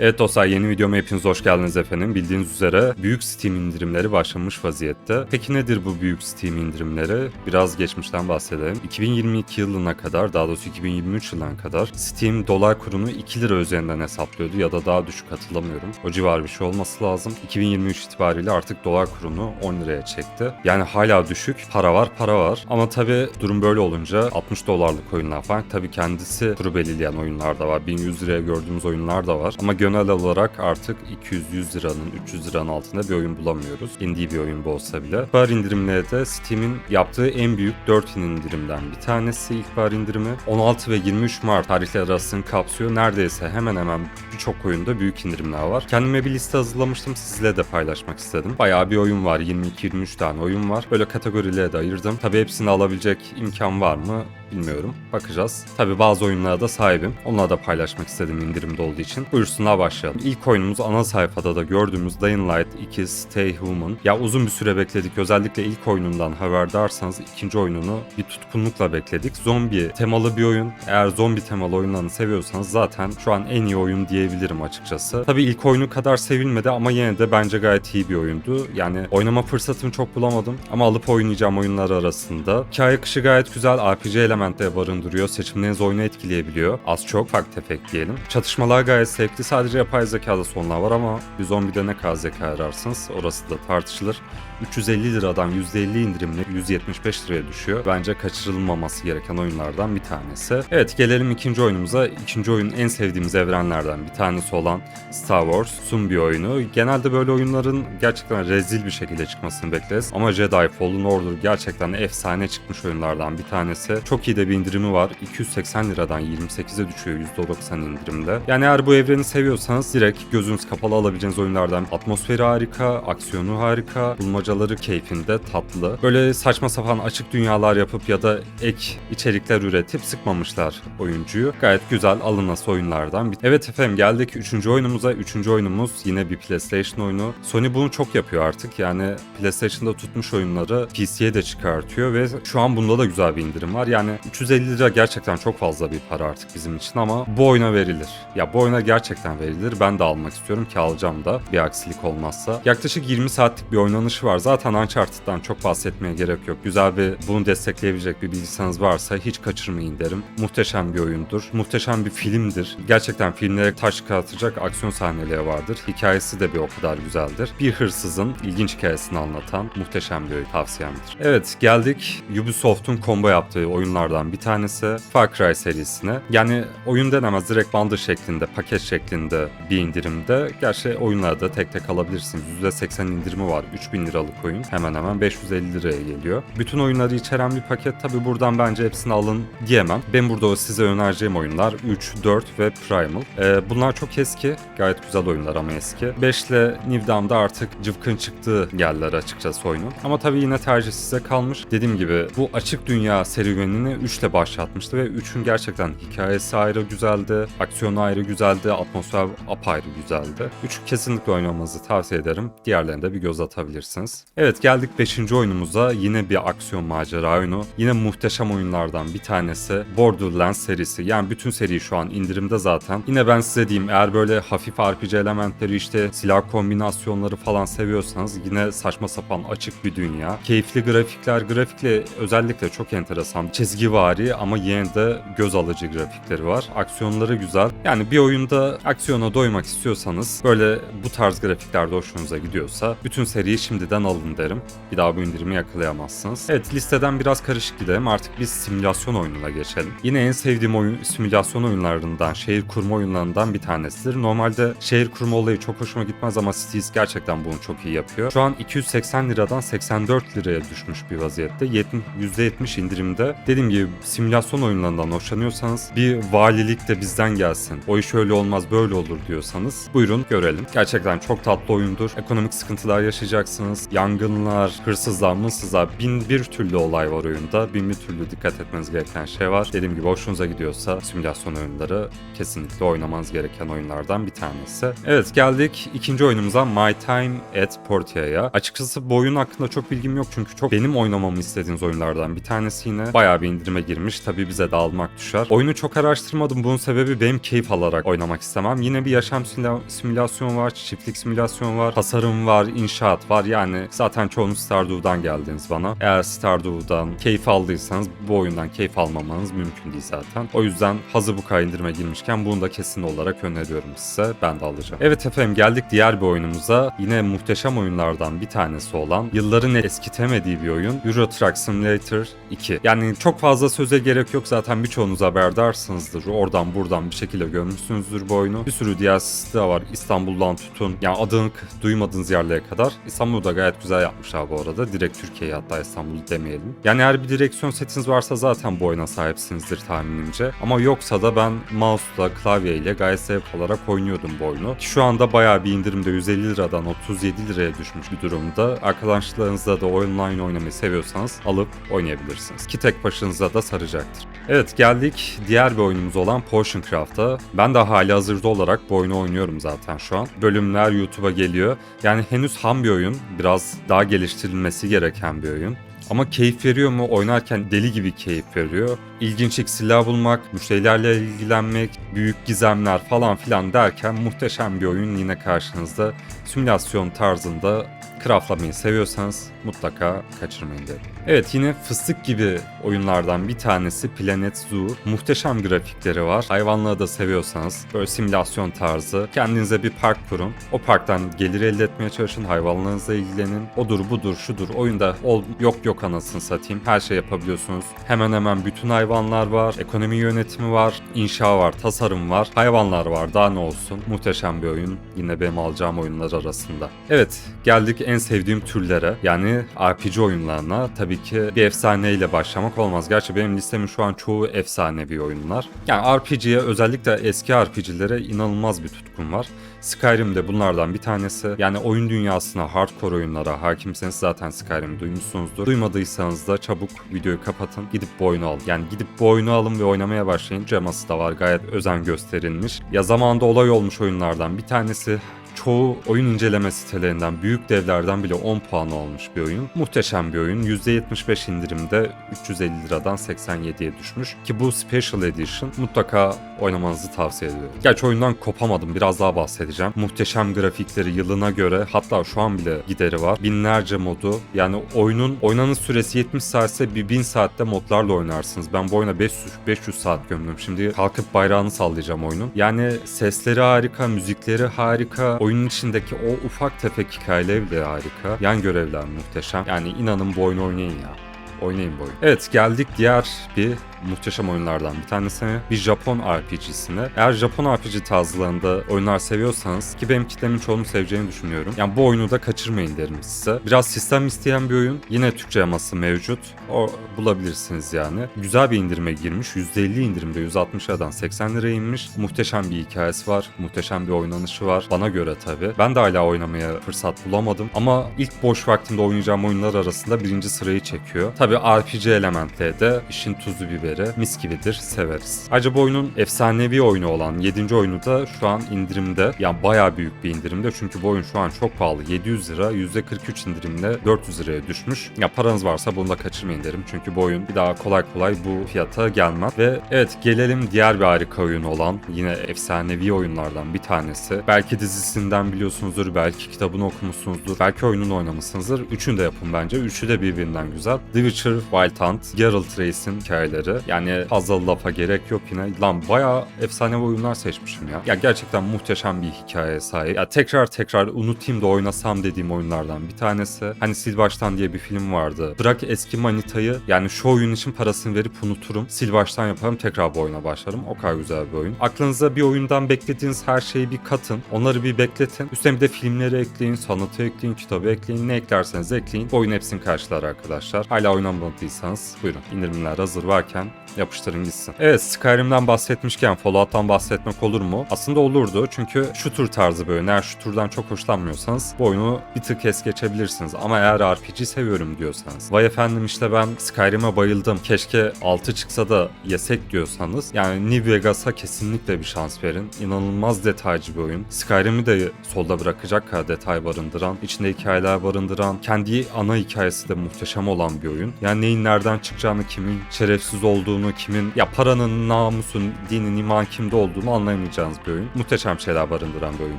Evet dostlar yeni videoma hepiniz hoş geldiniz efendim. Bildiğiniz üzere büyük Steam indirimleri başlamış vaziyette. Peki nedir bu büyük Steam indirimleri? Biraz geçmişten bahsedelim. 2022 yılına kadar daha doğrusu 2023 yılına kadar Steam dolar kurunu 2 lira üzerinden hesaplıyordu ya da daha düşük hatırlamıyorum. O civar bir şey olması lazım. 2023 itibariyle artık dolar kurunu 10 liraya çekti. Yani hala düşük. Para var para var. Ama tabi durum böyle olunca 60 dolarlık oyunlar falan tabi kendisi kuru belirleyen oyunlar da var. 1100 liraya gördüğümüz oyunlar da var. Ama genel olarak artık 200-100 liranın 300 liranın altında bir oyun bulamıyoruz. Indie bir oyun bu olsa bile. İlkbahar indirimleri de Steam'in yaptığı en büyük 4 indirimden bir tanesi ilkbahar indirimi. 16 ve 23 Mart tarihleri arasını kapsıyor. Neredeyse hemen hemen birçok oyunda büyük indirimler var. Kendime bir liste hazırlamıştım sizle de paylaşmak istedim. Bayağı bir oyun var. 22-23 tane oyun var. Böyle kategorilere de ayırdım. Tabii hepsini alabilecek imkan var mı bilmiyorum. Bakacağız. Tabii bazı oyunlara da sahibim. Onları da paylaşmak istedim indirimde olduğu için. Buyursunlar başlayalım. İlk oyunumuz ana sayfada da gördüğümüz Dying Light 2 Stay Human. Ya uzun bir süre bekledik. Özellikle ilk oyunundan haberdarsanız ikinci oyununu bir tutkunlukla bekledik. Zombi temalı bir oyun. Eğer zombi temalı oyunlarını seviyorsanız zaten şu an en iyi oyun diyebilirim açıkçası. Tabii ilk oyunu kadar sevilmedi ama yine de bence gayet iyi bir oyundu. Yani oynama fırsatını çok bulamadım ama alıp oynayacağım oyunlar arasında. Hikaye akışı gayet güzel. RPG elementleri barındırıyor. Seçimleriniz oyunu etkileyebiliyor. Az çok ufak tefek diyelim. Çatışmalar gayet zevkli. Sadece yapay zekada sonlar var ama bir zombide ne kadar zeka ararsınız orası da tartışılır. 350 liradan %50 indirimle 175 liraya düşüyor. Bence kaçırılmaması gereken oyunlardan bir tanesi. Evet gelelim ikinci oyunumuza. İkinci oyun en sevdiğimiz evrenlerden bir tanesi olan Star Wars Sun bir oyunu. Genelde böyle oyunların gerçekten rezil bir şekilde çıkmasını bekleriz. Ama Jedi Fallen Order gerçekten efsane çıkmış oyunlardan bir tanesi. Çok iyi de bir indirimi var. 280 liradan 28'e düşüyor %90 indirimde. Yani eğer bu evreni seviyorsanız direkt gözünüz kapalı alabileceğiniz oyunlardan. Atmosferi harika, aksiyonu harika, bulmacaları keyfinde, tatlı. Böyle saçma sapan açık dünyalar yapıp ya da ek içerikler üretip sıkmamışlar oyuncuyu. Gayet güzel alınası oyunlardan. Evet efendim geldik 3. oyunumuza. 3. oyunumuz yine bir PlayStation oyunu. Sony bunu çok yapıyor artık. Yani PlayStation'da tutmuş oyunları PC'ye de çıkartıyor ve şu an bunda da güzel bir indirim var. Yani 350 lira gerçekten çok fazla bir para artık bizim için ama bu oyuna verilir. Ya bu oyuna gerçekten verilir. Ben de almak istiyorum ki alacağım da bir aksilik olmazsa. Yaklaşık 20 saatlik bir oynanışı var. Zaten Uncharted'dan çok bahsetmeye gerek yok. Güzel bir bunu destekleyebilecek bir bilgisayarınız varsa hiç kaçırmayın derim. Muhteşem bir oyundur. Muhteşem bir filmdir. Gerçekten filmlere taş çıkartacak aksiyon sahneleri vardır. Hikayesi de bir o kadar güzeldir. Bir hırsızın ilginç hikayesini anlatan muhteşem bir oyun tavsiyemdir. Evet geldik Ubisoft'un combo yaptığı oyunlardan bir tanesi Far Cry serisine. Yani oyun denemez direkt bandı şeklinde, paket şeklinde bir indirimde. Gerçi oyunlarda tek tek alabilirsiniz. %80 indirimi var. 3000 liralık oyun. Hemen hemen 550 liraya geliyor. Bütün oyunları içeren bir paket. Tabi buradan bence hepsini alın diyemem. Ben burada size önereceğim oyunlar 3, 4 ve Primal. Ee, bunlar çok eski. Gayet güzel oyunlar ama eski. 5 ile New Dawn'da artık cıvkın çıktığı yerler açıkçası oyunun. Ama tabii yine tercih size kalmış. Dediğim gibi bu açık dünya serüvenini 3 ile başlatmıştı ve 3'ün gerçekten hikayesi ayrı güzeldi, aksiyonu ayrı güzeldi, atmosfer apayrı güzeldi. 3'ü kesinlikle oynamanızı tavsiye ederim. Diğerlerine de bir göz atabilirsiniz. Evet geldik 5. oyunumuza. Yine bir aksiyon macera oyunu. Yine muhteşem oyunlardan bir tanesi Borderlands serisi. Yani bütün seri şu an indirimde zaten. Yine ben size diyeyim eğer böyle hafif RPG elementleri işte silah kombinasyonları falan seviyorsanız yine saçma sapan açık bir dünya. Keyifli grafikler, grafikle özellikle çok enteresan. Çizgivari ama yine de göz alıcı grafikleri var. Aksiyonları güzel. Yani bir oyunda aksiyona doymak istiyorsanız böyle bu tarz grafiklerde hoşunuza gidiyorsa bütün seriyi şimdiden alın derim. Bir daha bu indirimi yakalayamazsınız. Evet listeden biraz karışık gidelim. Artık biz simülasyon oyununa geçelim. Yine en sevdiğim oyun simülasyon oyunlarından, şehir kurma oyunlarından bir tanesidir. Normalde şehir kurma olayı çok hoşuma gitmez ama Cities gerçekten bunu çok iyi yapıyor. Şu an 280 liradan 84 liraya düşmüş bir vaziyette. 70, %70 indirimde. Dediğim gibi simülasyon oyunlarından hoşlanıyorsanız bir valilik de bizden gelsin. O iş öyle olmaz böyle olur diyorsanız buyurun görelim. Gerçekten çok tatlı oyundur. Ekonomik sıkıntılar yaşayacaksınız. Yangınlar, hırsızlar, mırsızlar bin bir türlü olay var oyunda. Bin bir türlü dikkat etmeniz gereken şey var. Dediğim gibi hoşunuza gidiyorsa simülasyon oyunları kesinlikle oynamanız gereken oyunlardan bir tanesi. Evet geldik ikinci oyunumuza My Time at Portia'ya. Açıkçası bu oyun hakkında çok bilgim yok çünkü çok benim oynamamı istediğiniz oyunlardan bir tanesi yine. Bayağı bir indirime girmiş. Tabii bize de almak düşer. Oyunu çok araştırmadım. Bunun sebebi benim keyif alarak oynamak istemem. Yine bir yaşam simüla- simülasyon var, çiftlik simülasyon var, tasarım var, inşaat var. Yani zaten çoğunuz Stardew'dan geldiniz bana. Eğer Stardew'dan keyif aldıysanız bu oyundan keyif almamanız mümkün değil zaten. O yüzden hazır bu indirime girmişken bunu da kesin olarak öneriyorum size. Ben de alacağım. Evet efendim geldik diğer bir oyunumuza. Yine muhteşem oyunlardan bir tanesi olan yılların eskitemediği bir oyun Euro Truck Simulator 2. Yani çok fazla söze gerek yok zaten birçoğunuz haberdarsınızdır. Oradan buradan bir şekilde görmüşsünüzdür bu oyunu. Bir sürü DLC'si de var. İstanbul'dan tutun. Yani adını duymadığınız yerlere kadar. İstanbul'da gayet güzel yapmışlar bu arada. Direkt Türkiye'ye hatta İstanbul'u demeyelim. Yani eğer bir direksiyon setiniz varsa zaten bu oyuna sahipsinizdir tahminimce. Ama yoksa da ben mouse'la klavyeyle gayet zevk olarak oynuyordum bu oyunu. Şu anda bayağı bir indirimde 150 liradan 37 liraya düşmüş bir durumda. Arkadaşlarınızla da online oynamayı seviyorsanız alıp oynayabilirsiniz. Ki tek başınıza da saracaktır. Evet geldik diğer bir oyunumuz olan Potion Craft'a. Ben de hali hazırda olarak bu oyunu oynuyorum zaten şu an. Bölümler YouTube'a geliyor. Yani henüz ham bir oyun. Biraz daha geliştirilmesi gereken bir oyun. Ama keyif veriyor mu? Oynarken deli gibi keyif veriyor. İlginç silah bulmak, müşterilerle ilgilenmek, büyük gizemler falan filan derken muhteşem bir oyun yine karşınızda. Simülasyon tarzında craftlamayı seviyorsanız mutlaka kaçırmayın derim. Evet yine fıstık gibi oyunlardan bir tanesi Planet Zoo. Muhteşem grafikleri var. Hayvanları da seviyorsanız böyle simülasyon tarzı kendinize bir park kurun. O parktan gelir elde etmeye çalışın. Hayvanlarınızla ilgilenin. Odur budur şudur. Oyunda ol, yok yok anasını satayım. Her şey yapabiliyorsunuz. Hemen hemen bütün hayvanlar var. Ekonomi yönetimi var. inşa var. Tasarım var. Hayvanlar var. Daha ne olsun. Muhteşem bir oyun. Yine benim alacağım oyunlar arasında. Evet geldik en sevdiğim türlere. Yani RPG oyunlarına. Tabii ki bir efsaneyle başlamak olmaz. Gerçi benim listemin şu an çoğu efsanevi oyunlar. Yani RPG'ye özellikle eski RPG'lere inanılmaz bir tutkum var. Skyrim de bunlardan bir tanesi. Yani oyun dünyasına, hardcore oyunlara hakimseniz zaten Skyrim'i duymuşsunuzdur. Duymadıysanız da çabuk videoyu kapatın. Gidip bu oyunu alın. Yani gidip bu oyunu alın ve oynamaya başlayın. Ceması da var. Gayet özen gösterilmiş. Ya zamanında olay olmuş oyunlardan bir tanesi çoğu oyun inceleme sitelerinden, büyük devlerden bile 10 puan almış bir oyun. Muhteşem bir oyun. %75 indirimde 350 liradan 87'ye düşmüş. Ki bu Special Edition mutlaka oynamanızı tavsiye ediyorum. Gerçi oyundan kopamadım. Biraz daha bahsedeceğim. Muhteşem grafikleri yılına göre hatta şu an bile gideri var. Binlerce modu. Yani oyunun oynanış süresi 70 saatse bir 1000 saatte modlarla oynarsınız. Ben bu oyuna 500, 500 saat gömdüm. Şimdi kalkıp bayrağını sallayacağım oyunun. Yani sesleri harika, müzikleri harika. Oyunun içindeki o ufak tefek hikayeleri bile harika. Yan görevler muhteşem. Yani inanın bu oyunu oynayın ya. Oynayın bu oyunu. Evet geldik diğer bir muhteşem oyunlardan bir tanesine. Bir Japon RPG'sine. Eğer Japon RPG tarzlarında oyunlar seviyorsanız ki benim kitlemin çoğunu seveceğini düşünüyorum. Yani bu oyunu da kaçırmayın derim size. Biraz sistem isteyen bir oyun. Yine Türkçe yaması mevcut. O bulabilirsiniz yani. Güzel bir indirime girmiş. %50 indirimde 160 liradan 80 liraya inmiş. Muhteşem bir hikayesi var. Muhteşem bir oynanışı var. Bana göre tabii. Ben de hala oynamaya fırsat bulamadım. Ama ilk boş vaktimde oynayacağım oyunlar arasında birinci sırayı çekiyor. Tabii RPG elementleri de işin tuzu biberi. Mis gibidir. Severiz. Ayrıca bu oyunun efsanevi oyunu olan 7. oyunu da şu an indirimde. Yani bayağı büyük bir indirimde. Çünkü bu oyun şu an çok pahalı. 700 lira %43 indirimle 400 liraya düşmüş. Ya paranız varsa bunu da kaçırmayın derim. Çünkü bu oyun bir daha kolay kolay bu fiyata gelmez. Ve evet gelelim diğer bir harika oyunu olan yine efsanevi oyunlardan bir tanesi. Belki dizisinden biliyorsunuzdur, belki kitabını okumuşsunuzdur, belki oyununu oynamışsınızdır. Üçünü de yapın bence. Üçü de birbirinden güzel. The Witcher, Wild Hunt, Geralt Reis'in hikayeleri. Yani fazla lafa gerek yok yine. Lan bayağı efsanevi oyunlar seçmişim ya. Ya gerçekten muhteşem bir hikayeye sahip. Ya tekrar tekrar unutayım da oynasam dediğim oyunlardan bir tanesi. Hani Sil Baştan diye bir film vardı. Bırak eski manitayı yani şu oyun için parasını verip unuturum. Sil baştan yaparım tekrar bu oyuna başlarım. O kadar güzel bir oyun. Aklınıza bir oyundan beklediğiniz her şeyi bir katın. Onları bir bekletin. Üstüne de filmleri ekleyin, sanatı ekleyin, kitabı ekleyin. Ne eklerseniz ekleyin. Oyun hepsini karşılar arkadaşlar. Hala oynamadıysanız buyurun indirimler hazır varken yapıştırın gitsin. Evet Skyrim'den bahsetmişken Fallout'tan bahsetmek olur mu? Aslında olurdu çünkü şu tür tarzı oyun. Eğer şu türden çok hoşlanmıyorsanız bu oyunu bir tık es geçebilirsiniz. Ama eğer RPG seviyorum diyorsanız. Vay efendim işte ben Skyrim'e bayıldım. Keşke 6 çıksa da yesek diyorsanız. Yani New Vegas'a kesinlikle bir şans verin. İnanılmaz detaycı bir oyun. Skyrim'i de solda bırakacak kadar detay barındıran, içinde hikayeler barındıran, kendi ana hikayesi de muhteşem olan bir oyun. Yani neyin nereden çıkacağını, kimin şerefsiz olduğunu, kimin ya paranın, namusun, dinin, iman kimde olduğunu anlayamayacağınız bir oyun. Muhteşem şeyler barındıran bir oyun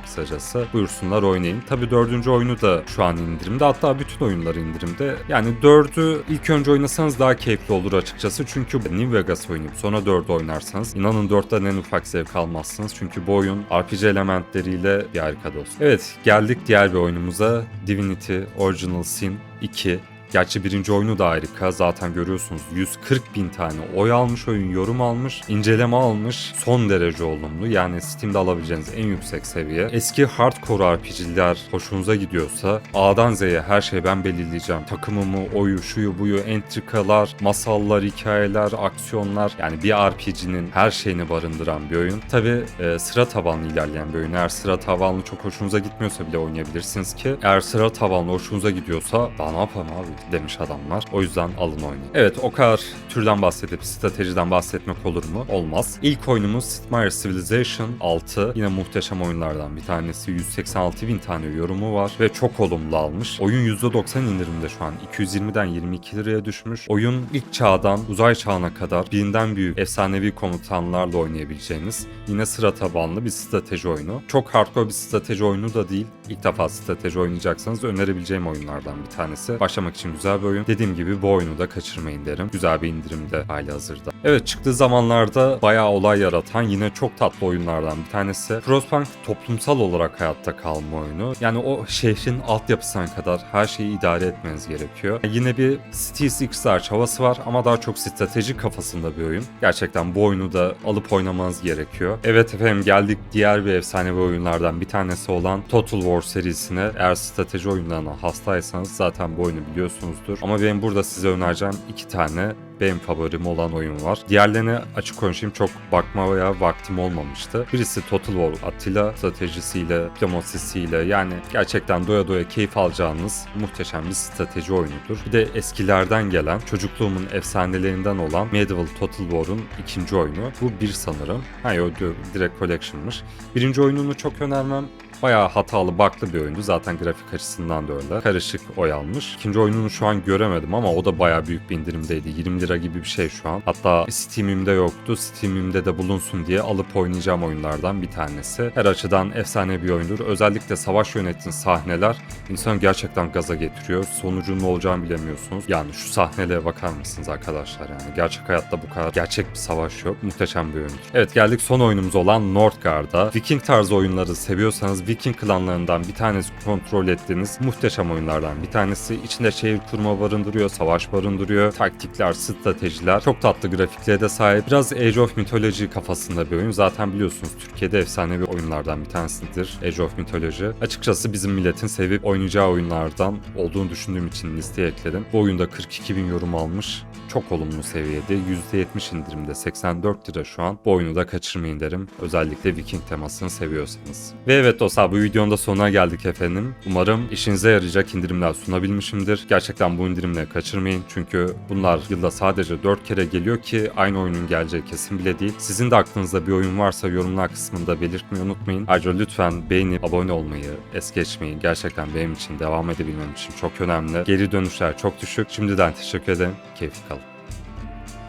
kısacası. Buyursunlar oynayın. Tabii dördüncü oyunu da şu an indirimde. Hatta bütün oyunlar indirimde. Yani dördü ilk önce oynasanız daha keyifli olur açıkçası. Çünkü New Vegas oynayıp sonra dördü oynarsanız inanın dörtten en ufak zevk almazsınız. Çünkü bu oyun RPG elementleriyle bir harika dost. Evet geldik diğer bir oyunumuza. Divinity Original Sin 2. Gerçi birinci oyunu da harika. Zaten görüyorsunuz 140 bin tane oy almış oyun, yorum almış, inceleme almış. Son derece olumlu. Yani Steam'de alabileceğiniz en yüksek seviye. Eski hardcore RPG'ler hoşunuza gidiyorsa A'dan Z'ye her şeyi ben belirleyeceğim. Takımımı, oyu, şuyu, buyu, entrikalar, masallar, hikayeler, aksiyonlar. Yani bir RPG'nin her şeyini barındıran bir oyun. Tabi sıra tabanlı ilerleyen bir oyun. Eğer sıra tabanlı çok hoşunuza gitmiyorsa bile oynayabilirsiniz ki. Eğer sıra tabanlı hoşunuza gidiyorsa daha ne yapalım abi demiş adamlar. O yüzden alın oynayın. Evet o kadar türden bahsedip stratejiden bahsetmek olur mu? Olmaz. İlk oyunumuz Sid Civilization 6. Yine muhteşem oyunlardan bir tanesi. 186 bin tane yorumu var ve çok olumlu almış. Oyun %90 indirimde şu an. 220'den 22 liraya düşmüş. Oyun ilk çağdan uzay çağına kadar birinden büyük efsanevi komutanlarla oynayabileceğiniz yine sıra tabanlı bir strateji oyunu. Çok hardcore bir strateji oyunu da değil. İlk defa strateji oynayacaksanız önerebileceğim oyunlardan bir tanesi. Başlamak için güzel bir oyun. Dediğim gibi bu oyunu da kaçırmayın derim. Güzel bir indirimde hali hazırda. Evet çıktığı zamanlarda bayağı olay yaratan yine çok tatlı oyunlardan bir tanesi. Frostpunk toplumsal olarak hayatta kalma oyunu. Yani o şehrin altyapısına kadar her şeyi idare etmeniz gerekiyor. Yine bir Cities X-Large havası var ama daha çok strateji kafasında bir oyun. Gerçekten bu oyunu da alıp oynamanız gerekiyor. Evet efendim geldik diğer bir efsanevi oyunlardan bir tanesi olan Total War serisine. Eğer strateji oyunlarına hastaysanız zaten bu oyunu biliyorsunuzdur. Ama benim burada size önereceğim iki tane benim favorim olan oyun var. Diğerlerine açık konuşayım çok bakmaya vaktim olmamıştı. Birisi Total War Attila stratejisiyle, diplomasisiyle yani gerçekten doya doya keyif alacağınız muhteşem bir strateji oyunudur. Bir de eskilerden gelen çocukluğumun efsanelerinden olan Medieval Total War'un ikinci oyunu. Bu bir sanırım. Ha yok direkt collection'mış. Birinci oyununu çok önermem. Bayağı hatalı, baklı bir oyundu. Zaten grafik açısından da öyle. Karışık oy almış. İkinci oyununu şu an göremedim ama o da bayağı büyük bir indirimdeydi. 20 lira gibi bir şey şu an. Hatta Steam'imde yoktu. Steam'imde de bulunsun diye alıp oynayacağım oyunlardan bir tanesi. Her açıdan efsane bir oyundur. Özellikle savaş yönetim sahneler insanı gerçekten gaza getiriyor. Sonucunun ne olacağını bilemiyorsunuz. Yani şu sahnelere bakar mısınız arkadaşlar yani. Gerçek hayatta bu kadar gerçek bir savaş yok. Muhteşem bir oyundur. Evet geldik son oyunumuz olan Northgard'a. Viking tarzı oyunları seviyorsanız Viking klanlarından bir tanesi kontrol ettiğiniz muhteşem oyunlardan bir tanesi. İçinde şehir kurma barındırıyor, savaş barındırıyor, taktikler, stratejiler. Çok tatlı grafiklere de sahip. Biraz Age of Mythology kafasında bir oyun. Zaten biliyorsunuz Türkiye'de efsanevi oyunlardan bir tanesidir Age of Mythology. Açıkçası bizim milletin sevip oynayacağı oyunlardan olduğunu düşündüğüm için listeye ekledim. Bu oyunda 42 bin yorum almış. Çok olumlu seviyede. %70 indirimde 84 lira şu an. Bu oyunu da kaçırmayın derim. Özellikle Viking temasını seviyorsanız. Ve evet dostlar bu videonun da sonuna geldik efendim. Umarım işinize yarayacak indirimler sunabilmişimdir. Gerçekten bu indirimleri kaçırmayın. Çünkü bunlar yılda sadece 4 kere geliyor ki aynı oyunun geleceği kesin bile değil. Sizin de aklınızda bir oyun varsa yorumlar kısmında belirtmeyi unutmayın. Ayrıca lütfen beğenip abone olmayı es geçmeyin. Gerçekten benim için devam edebilmem için çok önemli. Geri dönüşler çok düşük. Şimdiden teşekkür ederim. Keyifli kalın.